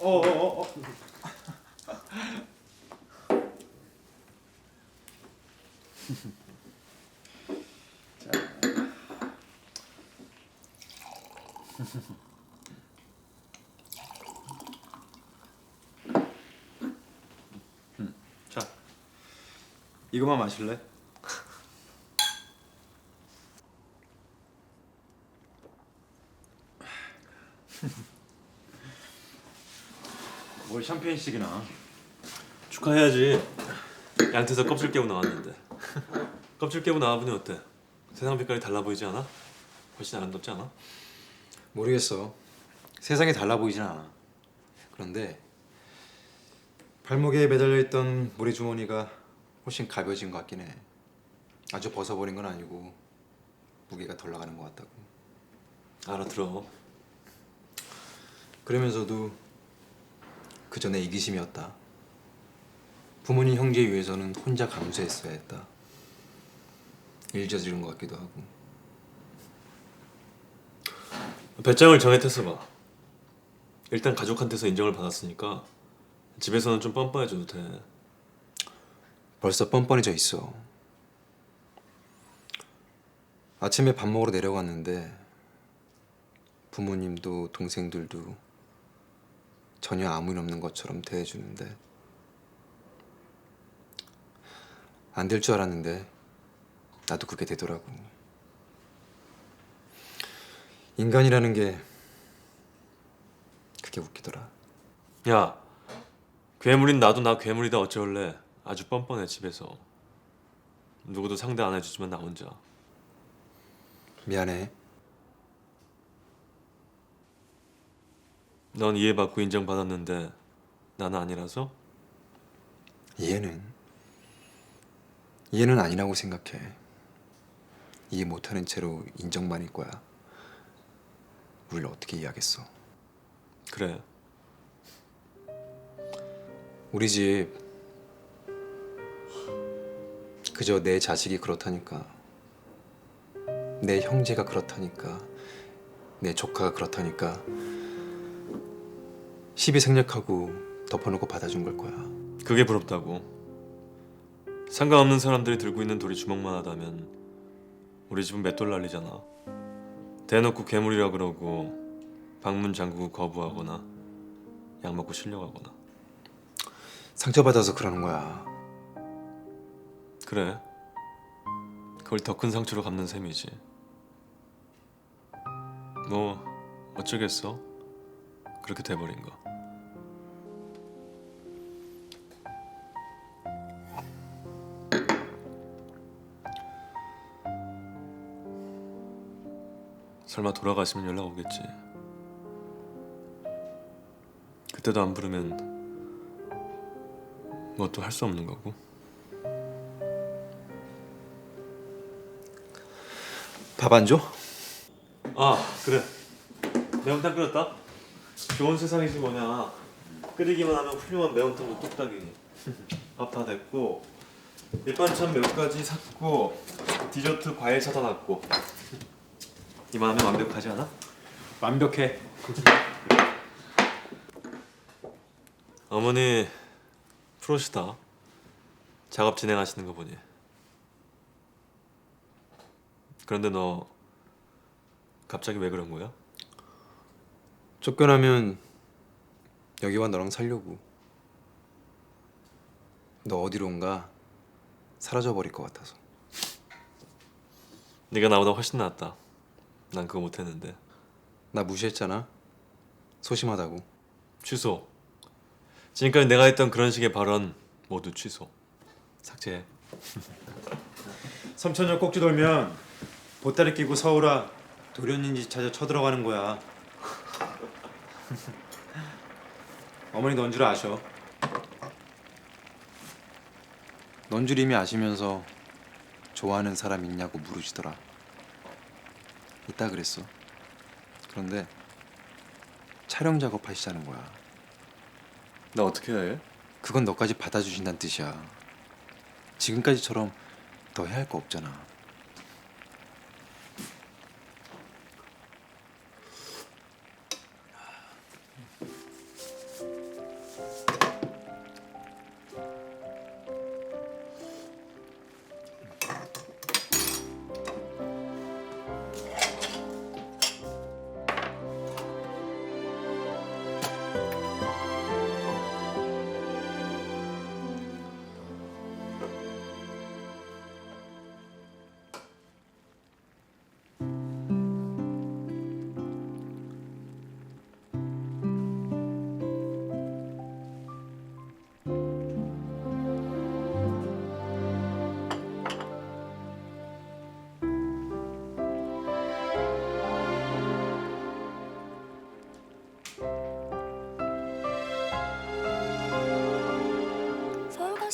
어, 어, 어. 자, 이거만 마실래? 뭘 샴페인식이나? 축하해야지. 양태서 껍질 깨고 나왔는데. 껍질 깨고 나와보니 어때? 세상 빛깔이 달라 보이지 않아? 훨씬 아름답지 않아? 모르겠어. 세상이 달라 보이진 않아. 그런데 발목에 매달려 있던 모래 주머니가 훨씬 가벼워진 것 같긴 해. 아주 벗어버린 건 아니고 무게가 덜 나가는 것 같다고. 알아들어. 그러면서도 그 전에 이기심이었다. 부모님 형제 위해서는 혼자 감수했어야 했다. 일 저지른 것 같기도 하고. 배짱을 정해태서 봐. 일단 가족한테서 인정을 받았으니까 집에서는 좀 뻔뻔해져도 돼. 벌써 뻔뻔해져 있어. 아침에 밥 먹으러 내려갔는데 부모님도 동생들도 전혀 아무 일 없는 것처럼 대해주는데 안 될 줄 알았는데 나도 그게 되더라고. 인간이라는 게 그게 웃기더라. 야, 괴물인 나도 나 괴물이다 어쩔래. 아주 뻔뻔해 집에서. 누구도 상대 안 해주지만 나 혼자. 미안해. 넌 이해받고 인정받았는데 나는 아니라서? 이해는 이해는 아니라고 생각해. 이해 못하는 채로 인정만일 거야. 우리를 어떻게 이해하겠어? 그래. 우리 집 그저 내 자식이 그렇다니까. 내 형제가 그렇다니까. 내 조카가 그렇다니까. 시비 생략하고 덮어놓고 받아준 걸 거야. 그게 부럽다고. 상관없는 사람들이 들고 있는 돌이 주먹만 하다면 우리 집은 맷돌 날리잖아. 대놓고 괴물이라 그러고 방문 잠그고 거부하거나 약 먹고 실려가거나. 상처받아서 그러는 거야. 그래. 그걸 더 큰 상처로 갚는 셈이지. 뭐 어쩌겠어. 그렇게 돼버린 거. 설마 돌아가시면 연락 오겠지. 그때도 안 부르면 뭐또할수 없는 거고. 밥 안 줘? 아 그래 매운탕 끓였다 좋은 세상이지 뭐냐 끓이기만 하면 훌륭한 매운탕도 뚝딱이니 밥다 됐고 밑반찬 몇 가지 샀고 디저트 과일 사다 놨고 이만하면 완벽하지 않아? 완벽해. 어머니 프로시다 작업 진행하시는 거 보니 그런데 너 갑자기 왜 그런 거야? 쫓겨나면 여기와 너랑 살려고. 너 어디로 온가 사라져 버릴 것 같아서. 네가 나보다 훨씬 낫다 난 그거 못했는데 나 무시했잖아. 소심하다고. 취소. 지금까지 내가 했던 그런 식의 발언 모두 취소. 삭제해. 삼천년 꼭지 돌면 보따리 끼고 서울아 도련님 집 찾아 쳐들어가는 거야. 어머니 넌 줄 아셔. 넌 줄 이미 아시면서 좋아하는 사람 있냐고 물으시더라. 있다 그랬어. 그런데 촬영 작업하시자는 거야. 나 어떻게 해? 그건 너까지 받아주신다는 뜻이야. 지금까지처럼 더 해야 할 거 없잖아.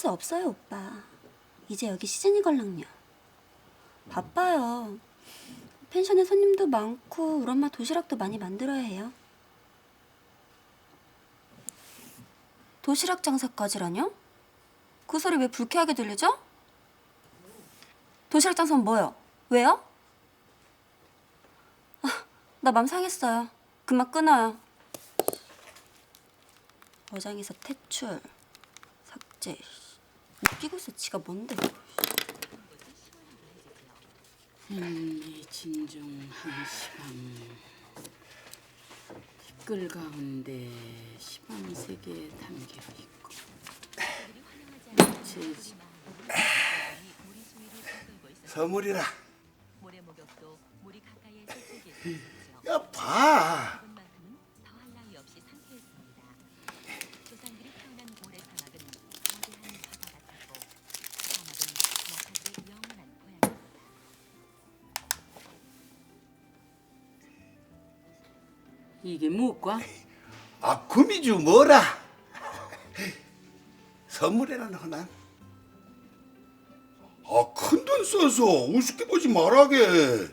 수 없어요, 오빠. 이제 여기 시즌이 걸랑요. 바빠요. 펜션에 손님도 많고 우리 엄마 도시락도 많이 만들어야 해요. 도시락 장사까지라뇨? 그 소리 왜 불쾌하게 들리죠? 도시락 장사는 뭐요? 왜요? 아, 나 맘 상했어요. 그만 끊어요. 어장에서 퇴출, 삭제. 웃기고 있어. 지가 뭔데? 이 진중 한시방 댓글 가운데 시방 세계 담겨 있고 제 선물이라. 설치돼 있었죠. 야 봐. 이게 뭐과? 아 구미주 뭐라. 선물이라는 허난. 아큰 돈 써서 우습게 보지 말아게.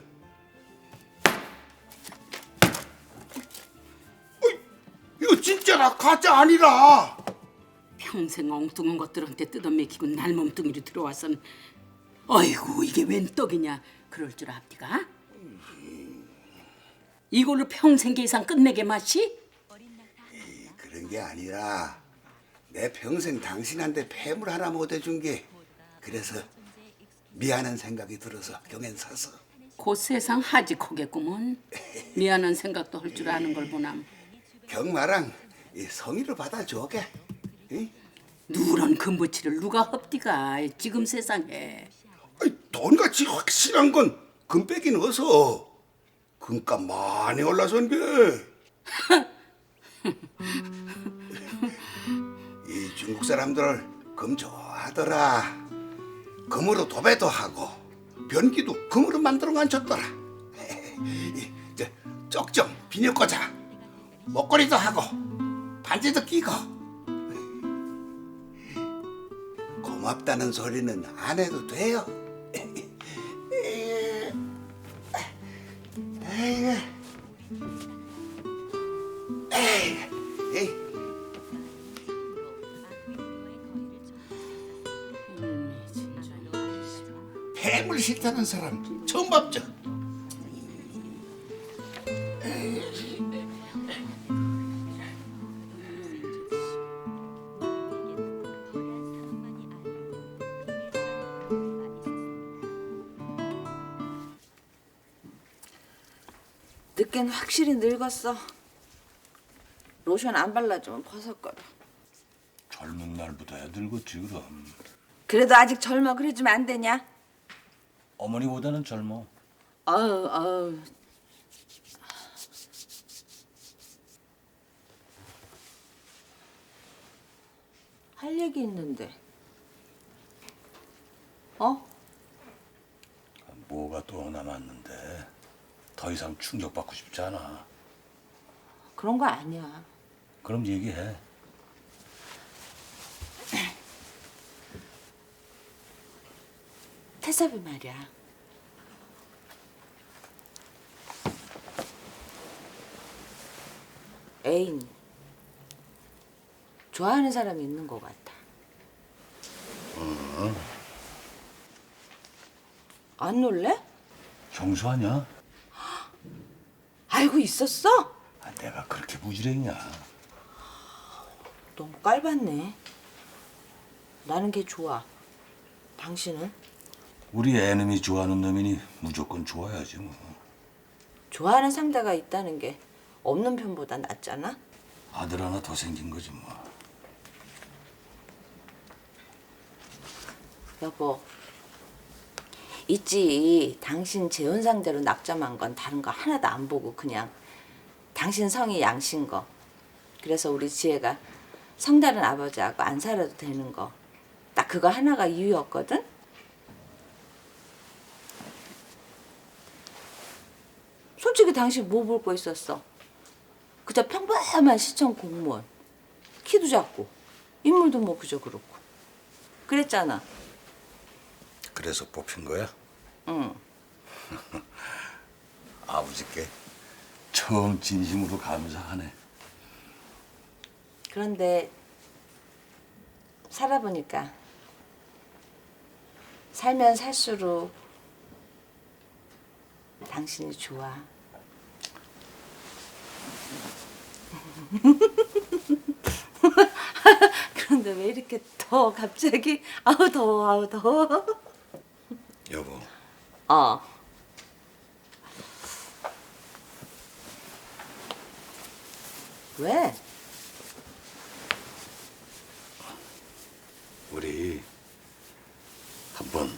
어이, 이거 진짜라 가짜 아니라. 평생 엉뚱한 것들한테 뜯어먹히고 날 몸뚱이로 들어와선 어이구 이게 웬 떡이냐 그럴 줄 앞디가? 이걸로 평생 계산 끝내게 맛이? 그런 게 아니라 내 평생 당신한테 폐물 하나 못 해준 게 그래서 미안한 생각이 들어서 경엔 사서. 곧 세상 하직하겠구먼 미안한 생각도 할 줄 아는 걸 보남 경마랑 이 성의를 받아줘게. 응? 누런 금부치를 누가 헙디가 지금 세상에 아이, 돈같이 확실한 건 금빼긴 어서 금값 많이 올라선 게. 이 중국 사람들 금 좋아하더라. 금으로 도배도 하고 변기도 금으로 만들어 간쳤더라. 이제 쪽좀 비녀 꽂아 목걸이도 하고 반지도 끼고 고맙다는 소리는 안 해도 돼요. 에이, 폐물 싫다는 사람 처음 봤죠? 늦게는 확실히 늙었어. 로션 안 발라주면 버섯거려. 젊은 날부터야 늙었지 그럼 그래도 아직 젊어 그래 주면 안 되냐? 어머니보다는 젊어 아유 아유. 할 얘기 있는데. 어? 뭐가 또 남았는데 더 이상 충격받고 싶지 않아 그런 거 아니야. 그럼 얘기해 태섭이 말이야. 애인 좋아하는 사람이 있는 것 같아. 안 놀래? 형수 아냐? 알고 있었어? 아, 내가 그렇게 무지랭이야 너무 깔봤네. 나는 걔 좋아. 당신은 우리 애놈이 좋아하는 놈이니 무조건 좋아야지 뭐 좋아하는 상대가 있다는 게 없는 편보다 낫잖아. 아들 하나 더 생긴 거지 뭐 여보. 있지. 당신 재혼 상대로 낙점한 건 다른 거 하나도 안 보고 그냥 당신 성이 양신 거. 그래서 우리 지혜가 성다른 아버지하고 안 살아도 되는 거. 딱 그거 하나가 이유였거든. 솔직히 당신 뭐 볼 거 있었어? 그저 평범한 시청 공무원. 키도 작고 인물도 뭐 그저 그렇고. 그랬잖아. 그래서 뽑힌 거야? 응. 아버지께 처음 진심으로 감사하네. 그런데 살아보니까 살면 살수록 당신이 좋아. 그런데 왜 이렇게 더 갑자기 아우 더워 아우 더워. 여보, 어. 왜? 우리 한번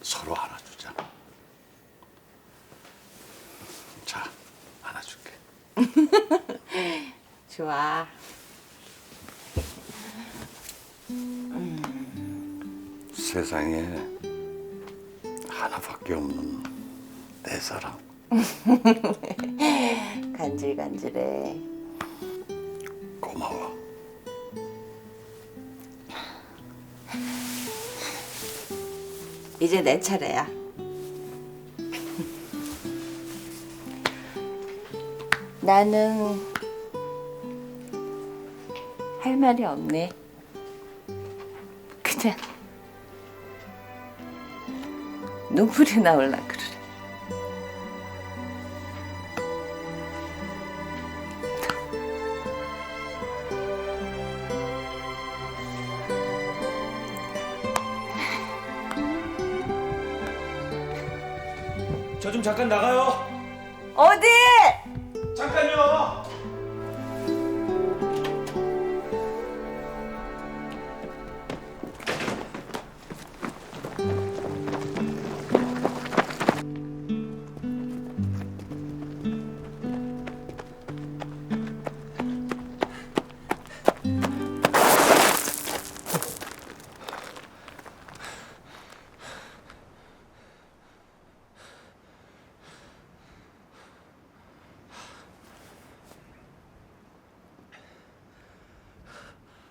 서로 안아주자. 자, 안아줄게. 좋아. 세상에 하나밖에 없는 내 사랑. 간질간질해. 고마워. 이제 내 차례야. 나는 할 말이 없네. 그냥 눈물이 나올라 그래. 저 좀 잠깐 나가요. 어디? 잠깐요.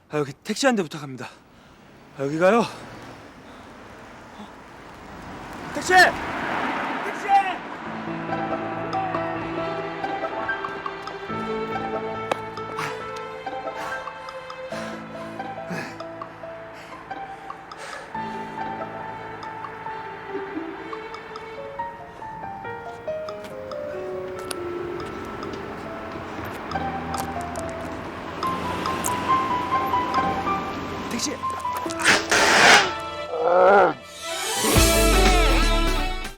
아, 여기 택시 한 대 부탁합니다. 아, 여기 가요. 택시!